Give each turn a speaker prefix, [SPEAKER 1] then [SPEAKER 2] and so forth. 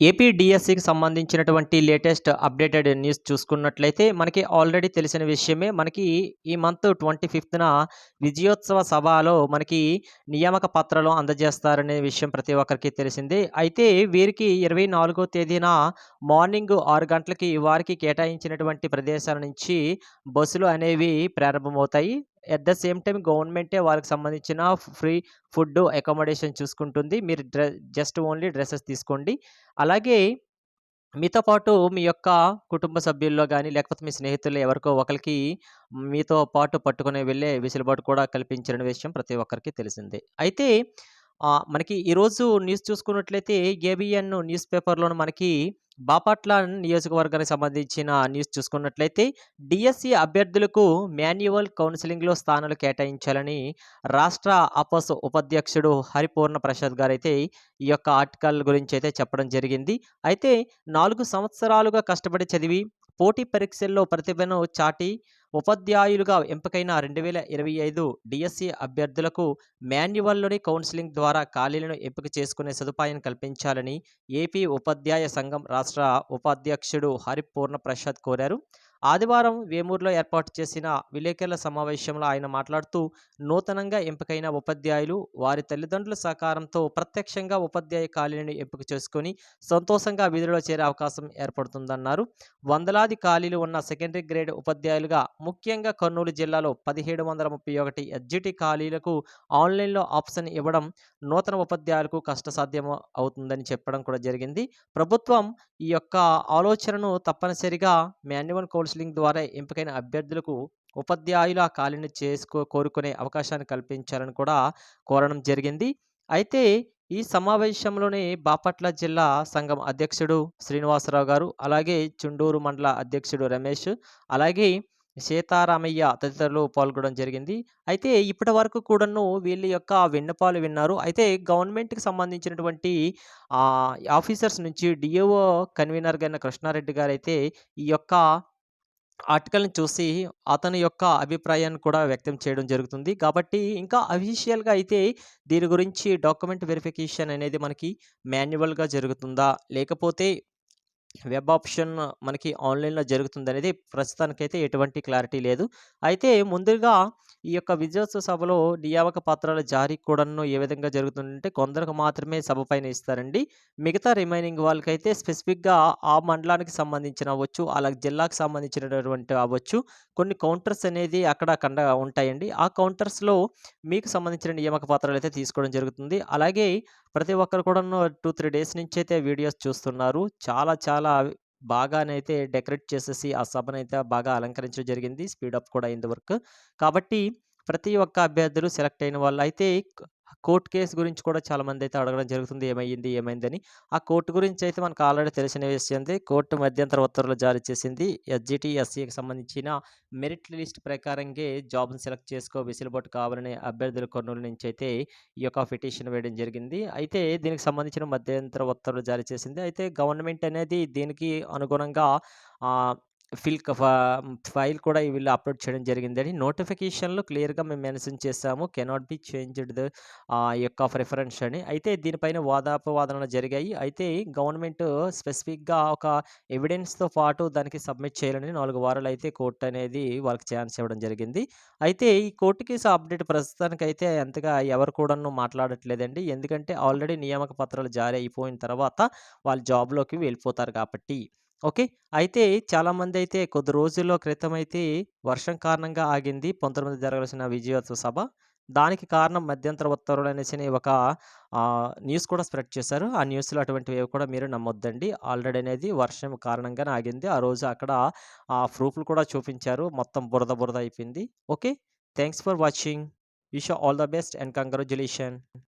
[SPEAKER 1] AP డిఎస్సికి సంబంధించినటువంటి latest updated news చూసుకున్నట్లయితే మనకి ఆల్రెడీ తెలిసిన విషయమే. మనకి ఈ మంత్ ట్వంటీ ఫిఫ్త్న విజయోత్సవ సభలో మనకి నియామక పత్రాలు అందజేస్తారనే విషయం ప్రతి ఒక్కరికి తెలిసిందే. అయితే వీరికి ఇరవై నాలుగో తేదీన మార్నింగ్ ఆరు గంటలకి వారికి కేటాయించినటువంటి ప్రదేశాల నుంచి బస్సులు అనేవి ప్రారంభమవుతాయి. ఎట్ ద సేమ్ టైం గవర్నమెంటే వాళ్ళకి సంబంధించిన ఫ్రీ ఫుడ్ అకామిడేషన్ చూసుకుంటుంది మీరు డ్రె జస్ట్ ఓన్లీ డ్రెస్సెస్ తీసుకోండి అలాగే మీతో పాటు మీ యొక్క కుటుంబ సభ్యుల్లో కానీ లేకపోతే మీ స్నేహితుల్లో ఎవరికో ఒకరికి మీతో పాటు పట్టుకుని వెళ్ళే వెసులుబాటు కూడా కల్పించిన విషయం ప్రతి ఒక్కరికి తెలిసిందే. అయితే మనకి ఈరోజు న్యూస్ చూసుకున్నట్లయితే ఏబిఎన్ న్యూస్ పేపర్లో మనకి బాపట్ల నియోజకవర్గానికి సంబంధించిన న్యూస్ చూసుకున్నట్లయితే డిఎస్సి అభ్యర్థులకు మాన్యువల్ కౌన్సిలింగ్లో స్థానాలు కేటాయించాలని రాష్ట్ర అపస్ ఉపాధ్యక్షుడు హరిపూర్ణ ప్రసాద్ గారైతే ఈ యొక్క ఆర్టికల్ గురించి అయితే చెప్పడం జరిగింది. అయితే నాలుగు సంవత్సరాలుగా కష్టపడి చదివి, పోటీ పరీక్షల్లో ప్రతిభను చాటి ఉపాధ్యాయులుగా ఎంపికైన 2025 డిఎస్సి అభ్యర్థులకు మాన్యువల్‌లోని కౌన్సిలింగ్ ద్వారా ఖాళీలను ఎంపిక చేసుకునే సదుపాయం కల్పించాలని ఏపీ ఉపాధ్యాయ సంఘం రాష్ట్ర ఉపాధ్యక్షుడు హరిపూర్ణ ప్రసాద్ కోరారు. ఆదివారం వేమూరులో ఏర్పాటు చేసిన విలేకరుల సమావేశంలో ఆయన మాట్లాడుతూ, నూతనంగా ఎంపికైన ఉపాధ్యాయులు వారి తల్లిదండ్రుల సహకారంతో ప్రత్యక్షంగా ఉపాధ్యాయ ఖాళీలను ఎంపిక చేసుకొని సంతోషంగా విధుల్లో చేరే అవకాశం ఏర్పడుతుందన్నారు. వందలాది ఖాళీలు ఉన్న సెకండరీ గ్రేడ్ ఉపాధ్యాయులుగా ముఖ్యంగా కర్నూలు జిల్లాలో 1731 ఎస్‌జిటి ఖాళీలకు ఆన్‌లైన్‌లో ఆప్షన్ ఇవ్వడం నూతన ఉపాధ్యాయులకు కష్టసాధ్యం అవుతుందని చెప్పడం కూడా జరిగింది. ప్రభుత్వం ఈ యొక్క ఆలోచనను తప్పనిసరిగా మాన్యువల్ కౌన్సిలింగ్ ద్వారా ఎంపికైన అభ్యర్థులకు ఉపాధ్యాయుల ఖాళీని చేసుకో కోరుకునే అవకాశాన్ని కల్పించాలని కూడా కోరడం జరిగింది. అయితే ఈ సమావేశంలోనే బాపట్ల జిల్లా సంఘం అధ్యక్షుడు శ్రీనివాసరావు గారు, అలాగే చుండూరు మండల అధ్యక్షుడు రమేష్, అలాగే సీతారామయ్య తదితరులు పాల్గొనడం జరిగింది. అయితే ఇప్పటి వరకు కూడాను వీళ్ళ యొక్క విన్నపాలు విన్నారు. అయితే గవర్నమెంట్‌కి సంబంధించినటువంటి ఆఫీసర్స్ నుంచి డిఏఓ కన్వీనర్‌గా అయిన కృష్ణారెడ్డి గారు అయితే ఈ యొక్క ఆర్టికల్‌ని చూసి అతని యొక్క అభిప్రాయాన్ని కూడా వ్యక్తం చేయడం జరుగుతుంది. కాబట్టి ఇంకా అఫీషియల్‌గా అయితే దీని గురించి డాక్యుమెంట్ వెరిఫికేషన్ అనేది మనకి మాన్యువల్‌గా జరుగుతుందా? లేకపోతే వెబ్ ఆప్షన్ మనకి ఆన్‌లైన్‌లో జరుగుతుందనేది ప్రస్తుతానికైతే ఎటువంటి క్లారిటీ లేదు. అయితే ముందుగా ఈ యొక్క విజయోత్సవ సభలో నియామక పత్రాల జారీ కూడాను ఏ విధంగా జరుగుతుందంటే కొందరికి మాత్రమే సభ పైన ఇస్తారండి. మిగతా రిమైనింగ్ వాళ్ళకైతే స్పెసిఫిక్‌గా ఆ మండలానికి సంబంధించిన అవ్వచ్చు, అలాగే జిల్లాకు సంబంధించినటువంటి అవ్వచ్చు, కొన్ని కౌంటర్స్ అనేది అక్కడ కండ ఉంటాయండి. ఆ కౌంటర్స్‌లో మీకు సంబంధించిన నియామక పత్రాలు అయితే తీసుకోవడం జరుగుతుంది. అలాగే ప్రతి ఒక్కరు కూడా టూ త్రీ డేస్ నుంచి అయితే వీడియోస్ చూస్తున్నారు. చాలా చాలా బాగానైతే డెకరేట్ చేసేసి ఆ సభనైతే బాగా అలంకరించడం జరిగింది. స్పీడప్ కూడా అయింది వర్క్. కాబట్టి ప్రతి ఒక్క అభ్యర్థులు సెలెక్ట్ అయిన వాళ్ళు అయితే కోర్ట్ కేసు గురించి కూడా చాలామందైతే అడగడం జరుగుతుంది. ఏమైంది ఏమైందని? ఆ కోర్టు గురించి అయితే మనకు ఆల్రెడీ తెలిసిన విషయమే. కోర్టు మధ్యంతర ఉత్తర్వులు జారీ చేసింది. ఎస్‌జిటి, ఎస్సీకి సంబంధించిన మెరిట్ లిస్ట్ ప్రకారంగా జాబ్‌ని సెలెక్ట్ చేసుకో వెసులుబాటు కావాలని కొనుగోలు నుంచి అయితే ఈ యొక్క పిటిషన్ వేయడం జరిగింది. అయితే దీనికి సంబంధించిన మధ్యంతర ఉత్తర్వులు జారీ చేసింది. అయితే గవర్నమెంట్ అనేది దీనికి అనుగుణంగా ఫిల్ ఫ ఫైల్ కూడా వీళ్ళు అప్‌లోడ్ చేయడం జరిగిందని నోటిఫికేషన్‌లో క్లియర్‌గా మేము మెన్షన్ చేస్తాము కెనాట్ బి చేంజ్డ్ ద యొక్క ప్రిఫరెన్స్ అని. అయితే దీనిపైన వాదాపవాదనలు జరిగాయి. అయితే గవర్నమెంట్ స్పెసిఫిక్‌గా ఒక ఎవిడెన్స్‌తో పాటు దానికి సబ్మిట్ చేయాలని నాలుగు వారాలు అయితే కోర్ట్ అనేది వాళ్ళకి ఛాన్స్ ఇవ్వడం జరిగింది. అయితే ఈ కోర్టు కేసు అప్డేట్ ప్రస్తుతానికైతే అంతగా ఎవరు కూడాను మాట్లాడట్లేదండి. ఎందుకంటే ఆల్రెడీ నియామక పత్రాలు జారీ అయిపోయిన తర్వాత వాళ్ళు జాబ్‌లోకి వెళ్ళిపోతారు కాబట్టి. ఓకే. అయితే చాలామంది అయితే కొద్ది రోజుల్లో క్రితం అయితే వర్షం కారణంగా ఆగింది. 19 జరగాల్సిన విజయోత్సవ సభ. దానికి కారణం మధ్యంతర ఉత్తర్వులు అనేసి ఒక ఆహ్, న్యూస్ కూడా స్ప్రెడ్ చేశారు. ఆ న్యూస్‌లో అటువంటివి కూడా మీరు నమ్మొద్దండి. ఆల్రెడీ అనేది వర్షం కారణంగానే ఆగింది. ఆ రోజు అక్కడ ఆ ప్రూఫ్‌లు కూడా చూపించారు. మొత్తం బురద బురద అయిపోయింది. Okay. Thanks for watching. Wish you all the best and congratulation.